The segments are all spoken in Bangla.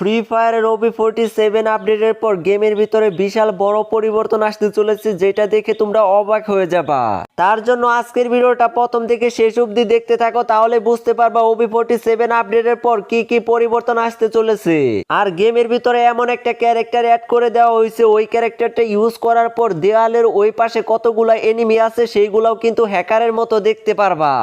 ফ্রি ফায়ারের ওবি ফোরটি সেভেন আপডেটের পর গেমের ভিতরে বিশাল বড় পরিবর্তন আসতে চলেছে, যেটা দেখে তোমরা অবাক হয়ে যাবা। তার জন্য আজকের ভিডিওটা প্রথম থেকে শেষ অবধি দেখতে থাকো, তাহলে বুঝতে পারবা ওবি ফোরটি সেভেন আপডেটের পর কি কি পরিবর্তন আসতে চলেছে। আর গেমের ভিতরে এমন একটা ক্যারেক্টার অ্যাড করে দেওয়া হয়েছে, ওই ক্যারেক্টারটা ইউজ করার পর দেওয়ালের ওই পাশে কতগুলা এনিমি আছে, সেইগুলাও কিন্তু হ্যাকারের মতো দেখতে পারবা।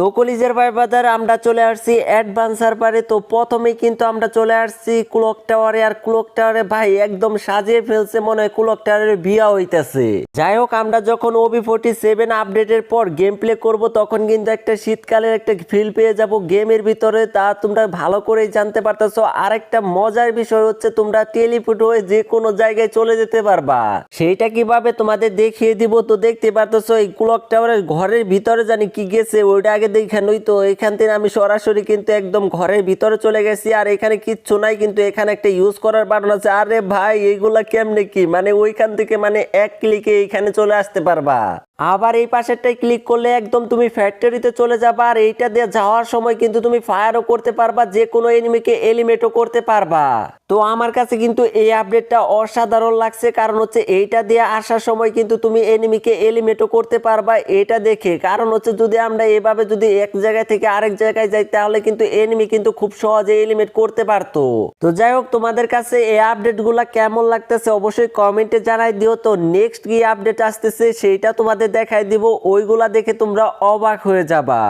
তো কলিজের ভাই বাজার আমরা চলে আসছি অ্যাডভান্স সার্ভারে তো প্রথমেই কিন্তু আমরা চলে আসছি ক্লক টাওয়ারে আর ক্লক টাওয়ারে ভাই একদম সাজিয়ে ফেলছে, মনে হয় ক্লক টাওয়ারের বিয়া হইতেছে। যাই হোক, আমরা যখন ওবি ফোর্টি সেভেন আপডেটের পর গেম প্লে করব, তখন কিন্তু একটা শীতকালের একটা ফিল পেয়ে যাব গেমের ভিতরে। তা তোমরা ভালো করেই জানতে পারতেছো। আর একটা মজার বিষয় হচ্ছে, তোমরা টেলিফুট হয়ে যে কোনো জায়গায় চলে যেতে পারবা। সেইটা কীভাবে তোমাদের দেখিয়ে দিব? তো দেখতে পারতেছো, এই ক্লক টাওয়ারের ঘরের ভিতরে জানি কি গেছে, ওইটা আগে দেখানোই তো, এখান থেকে আমি সরাসরি কিন্তু একদম ঘরের ভিতরে চলে গেছি আর এখানে কিচ্ছু নাই, কিন্তু এখানে একটা ইউজ করার বাটন আছে। আরে ভাই এইগুলা কেমনে কি? মানে ওইখান থেকে মানে এক ক্লিকে এখানে চলে আসতে পারবা। আবার এই পাশেরটাই ক্লিক করলে একদম তুমি ফ্যাক্টরিতে চলে যাবা আর এইটা দিয়ে যাওয়ার সময় কিন্তু তুমি ফায়ারও করতে পারবা যে কোনো এনিমিকে এলিমেটও করতে পারবা। তো আমার কাছে কিন্তু এই আপডেটটা অসাধারণ লাগছে, কারণ হচ্ছে এইটা দিয়ে আসার সময় কিন্তু তুমি এনিমিকে এলিমেটও করতে পারবা, এটা দেখে। কারণ হচ্ছে যদি আমরা এভাবে যদি এক জায়গা থেকে আরেক জায়গায় যাই, তাহলে কিন্তু এনিমি কিন্তু খুব সহজে এলিমেট করতে পারতো। তো যাই হোক, তোমাদের কাছে এই আপডেটগুলা কেমন লাগতেছে অবশ্যই কমেন্টে জানাই দিও। তো নেক্সট কি আপডেট আসতেছে, সেইটা তোমাদের দেখাই দিব ওইগুলা দেখে তোমরা অবাক হয়ে যাবা।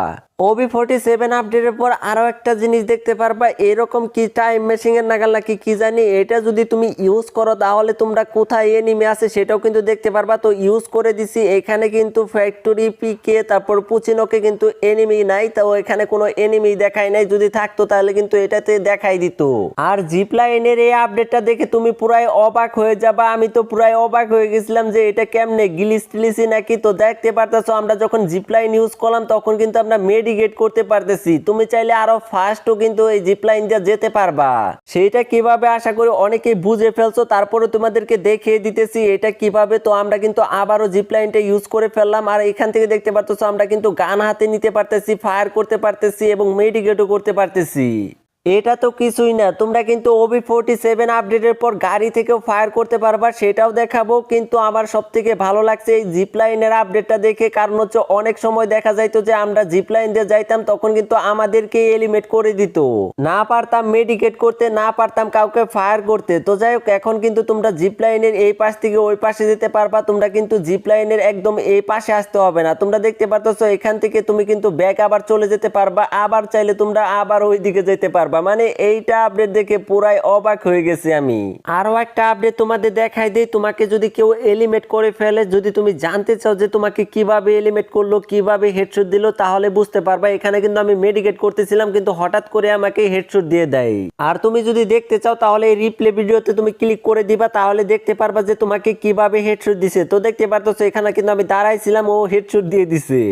ওবি ফোর্টি সেভেন আপডেটের পর আরও একটা জিনিস দেখতে পারবা, এরকম কি টাইম মেশিনের নাগাল নাকি কি জানি, এটা যদি তুমি ইউজ করো তাহলে তোমরা কোথায় এনিমে আছে সেটাও কিন্তু দেখতে পারবা। তো ইউজ করে দিছি, এখানে কিন্তু ফ্যাক্টরি পিকে তারপর পুচিনোকে কিন্তু এনিমি নাই, তো এখানে কোনো এনিমি দেখায় নাই, যদি থাকতো তাহলে কিন্তু এটাতে দেখাই দিত। আর জিপ লাইনের এই আপডেটটা দেখে তুমি পুরাই অবাক হয়ে যাবা, আমি তো পুরাই অবাক হয়ে গেছিলাম যে এটা কেমনে গিলিস টিলিসি নাকি? তো দেখতে পারতেছো, আমরা যখন জিপ লাইন ইউজ করলাম, তখন কিন্তু আমরা মেডিকেট করতে পারতেছি। তুমি চাইলে আরও ফাস্টও কিন্তু এই জিপলাইন দিয়ে যেতে পারবা। সেটা কীভাবে আশা করি অনেকেই বুঝে ফেলছো তারপরে তোমাদেরকে দেখিয়ে দিতেছি এটা কীভাবে। তো আমরা কিন্তু আবারও জিপলাইনটা ইউজ করে ফেললাম। আর এখান থেকে দেখতে পারতেছো আমরা কিন্তু গান হাতে নিতে পারতেছি ফায়ার করতে পারতেছি এবং মেডিকেটও করতে পারতেছি। এটা তো কিছুই না। তোমরা কিন্তু ওবি ফোর্টি সেভেন আপডেটের পর গাড়ি থেকেও ফায়ার করতে পারবা, সেটাও দেখাবো। কিন্তু আমার সব থেকে ভালো লাগছে এই জিপ লাইনের আপডেটটা দেখে, কারণ হচ্ছে অনেক সময় দেখা যাইতো যে আমরা জিপ লাইন দিয়ে যাইতাম, তখন কিন্তু আমাদেরকে এলিমেট করে দিত। না পারতাম মেডিকেট করতে, না পারতাম কাউকে ফায়ার করতে। তো যাই হোক, এখন কিন্তু তোমরা জিপ লাইনের এই পাশ থেকে ওই পাশে যেতে পারবা, তোমরা কিন্তু জিপ লাইনের একদম এই পাশে আসতে হবে না। তোমরা দেখতে পারতেছো, এখান থেকে তুমি কিন্তু ব্যাক আবার চলে যেতে পারবা, আবার চাইলে তোমরা আবার ওই দিকে যেতে পারবা। মানে এইটা আপডেট দেখে পুরাই অবাক হয়ে গেছি আমি। আরও একটা আপডেট তোমাদের দেখাই দিই, তোমাকে যদি কেউ এলিমেট করে ফেলে, যদি তুমি জানতে চাও যে তোমাকে কীভাবে এলিমেট করল, কীভাবে হেডশট দিল, তাহলে বুঝতে পারবা, এখানে কিন্তু আমি মেডিকেট করতেছিলাম, কিন্তু হঠাৎ করে আমাকে হেডশট দিয়ে দেয়। আর তুমি যদি দেখতে চাও, তাহলে এই রিপ্লে ভিডিওতে তুমি ক্লিক করে দিবা, তাহলে দেখতে পারবা যে তোমাকে কীভাবে হেডশট দিছে। তো দেখতে পারতেছো, এখানে কিন্তু আমি দাঁড়াইছিলাম, ও হেডশট দিয়ে দিছে।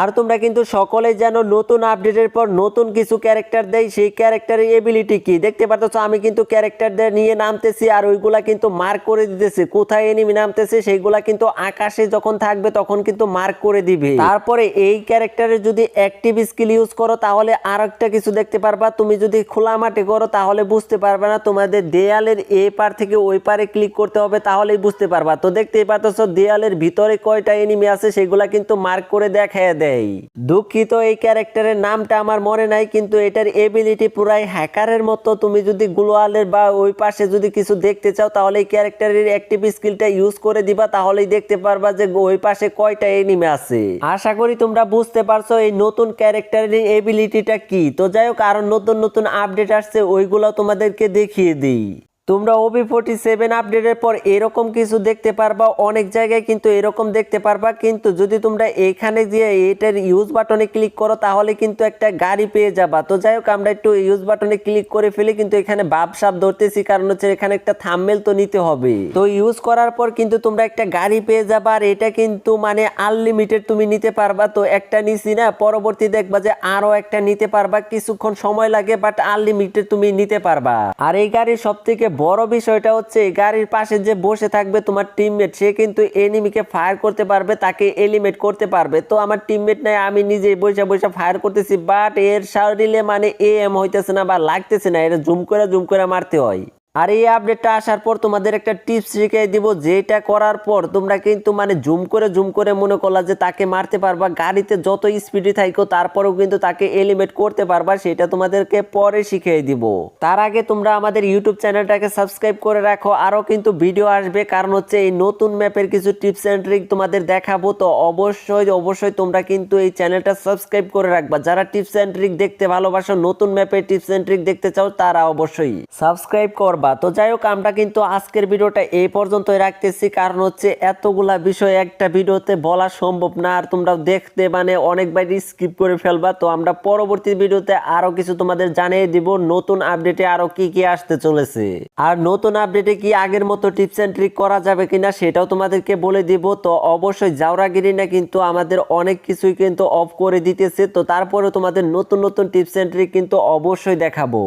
আর তোমরা কিন্তু সকলে যেন নতুন আপডেটের পর নতুন কিছু ক্যারেক্টার দেয় সেই ক্যারেক্টারের এবিলিটি কি? দেখতে পাচ্ছ আমি কিন্তু ক্যারেক্টারদের নিয়ে নামতেছি আর ওইগুলা কিন্তু মার্ক করে দিতেছে। কোথায় এনিমি নামতেছে, সেইগুলা কিন্তু আকাশে যখন থাকবে তখন কিন্তু মার্ক করে দিবে। তারপরে এই ক্যারেক্টারের যদি অ্যাক্টিভ স্কিল ইউজ করো, তাহলে আর একটা কিছু দেখতে পারবা। তুমি যদি খোলা মাঠে করো, তাহলে বুঝতে পারবে না, তোমাদের দেয়ালের এ পার থেকে ওই পারে ক্লিক করতে হবে, তাহলেই বুঝতে পারবা। তো দেখতেই পাচ্ছ দেয়ালের ভিতরে কয়টা এনিমি আছে, সেগুলা কিন্তু মার্ক করে দেখায় দেয় দুঃখিত এই ক্যারেক্টারের নামটা আমার মনে নাই, কিন্তু এটার এবিলিটি পুরাই হ্যাকারের মতো। তুমি যদি গ্লোয়ালের বা ওই পাশে যদি কিছু দেখতে চাও, তাহলে এই ক্যারেক্টারের অ্যাক্টিভ স্কিলটা ইউজ করে দিবা, তাহলেই দেখতে পারবা যে ওই পাশে কয়টা এনিমে আছে। আশা করি তোমরা বুঝতে পারছ এই নতুন ক্যারেক্টারের এবিলিটিটা কি। তো যাই হোক, আরও নতুন নতুন আপডেট আসছে, ওইগুলো তোমাদেরকে দেখিয়ে দিই। তোমরা ওবি ফোর্টি সেভেন আপডেটের পর এরকম কিছু দেখতে পারবা, অনেক জায়গায় কিন্তু এরকম দেখতে পারবা। কিন্তু যদি তোমরা এখানে গিয়ে এটার ইউজ বাটনে ক্লিক করো, তাহলে কিন্তু একটা গাড়ি পেয়ে যাবা। তো যাই হোক, আমরা একটু ইউজ বাটনে ক্লিক করে ফেলি, কিন্তু এখানে বাপসাপ ধরতেছি, কারণ হচ্ছে এখানে একটা থামমেল তো নিতে হবে। তো ইউজ করার পর কিন্তু তোমরা একটা গাড়ি পেয়ে যাবা, আর এটা কিন্তু মানে আনলিমিটেড তুমি নিতে পারবা। তো একটা নিছি না, পরবর্তী দেখবা যে আরও একটা নিতে পারবা, কিছুক্ষণ সময় লাগে বাট আনলিমিটেড তুমি নিতে পারবা। আর এই গাড়ির সব থেকে বড় বিষয়টা হচ্ছে গাড়ির পাশে যে বসে থাকবে তোমার টিমমেট সে কিন্তু এনিমিকে ফায়ার করতে পারবে, তাকে এলিমেট করতে পারবে। তো আমার টিমমেট নাই, আমি নিজেই বসে বসে ফায়ার করতেছি বাট এর শরীরে মানে এম হইতেছে না বা লাগতেছে না, এটা জুম করে জুম করে মারতে হয়। আর এই আপডেটটা আসার পর তোমাদের একটা টিপস শিখিয়ে দিব যেটা করার পর তোমরা কিন্তু মানে জুম করে জুম করে মনে করলা যে তাকে মারতে পারবা, গাড়িতে যত স্পিডে থাকো তারপরেও কিন্তু তাকে এলিমেট করতে পারবা, সেটা তোমাদেরকে পরে শিখিয়ে দিব। তার আগে তোমরা আমাদের ইউটিউব চ্যানেলটাকে সাবস্ক্রাইব করে রাখো, আরও কিন্তু ভিডিও আসবে, কারণ হচ্ছে এই নতুন ম্যাপের কিছু টিপস অ্যান্ড ট্রিক তোমাদের দেখাবো, তো অবশ্যই অবশ্যই তোমরা কিন্তু এই চ্যানেলটা সাবস্ক্রাইব করে রাখবা। যারা টিপস অ্যান্ড ট্রিক দেখতে ভালোবাসো, নতুন ম্যাপের টিপস অ্যান্ড ট্রিক দেখতে চাও, তারা অবশ্যই সাবস্ক্রাইব করবা। তো যাই হোক, আমরা কিন্তু আজকের ভিডিওটা এই পর্যন্তই রাখতেছি। কারণ হচ্ছে এতগুলা বিষয় একটা ভিডিওতে বলা সম্ভব না। আর তোমরা দেখতে মানে অনেকবার স্কিপ করে ফেলবা। তো আমরা পরবর্তী ভিডিওতে আরও কিছু তোমাদের জানিয়ে দিব। নতুন আপডেটে আরও কি কি আসতে চলেছে। আর নতুন আপডেটে কি আগের মতো টিপস এন্ড ট্রিক করা যাবে কিনা সেটাও তোমাদেরকে বলে দিব। তো অবশ্যই জাউরাগিরি না কিন্তু আমাদের অনেক কিছুই কিন্তু অফ করে দিতেছে। তো তারপরে তোমাদের নতুন নতুন টিপস এন্ড ট্রিক কিন্তু অবশ্যই দেখাবো।